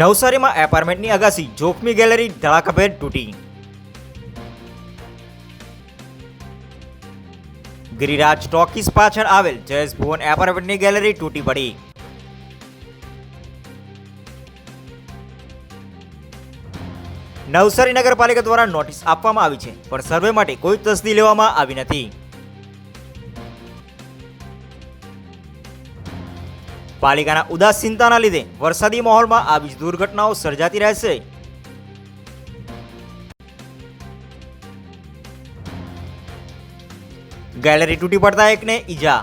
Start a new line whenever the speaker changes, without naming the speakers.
નવસારીમાં એપાર્ટમેન્ટની અગાસી જોખમી ગેલેરી ધડાકાભેર તૂટી. ગિરિરાજ ટોકીસ પાછળ આવેલ જયેશ ભુવન એપાર્ટમેન્ટની ગેલેરી તૂટી પડી. નવસારી નગરપાલિકા દ્વારા નોટિસ આપવામાં આવી છે, પણ સર્વે માટે કોઈ તસદી લેવામાં આવી નથી. પાલિકાના ઉદાસીનતાના લીધે વરસાદી માહોલમાં આવી જ દુર્ઘટનાઓ સર્જાતી રહેશે ગેલેરી તૂટી પડતા એકને ઈજા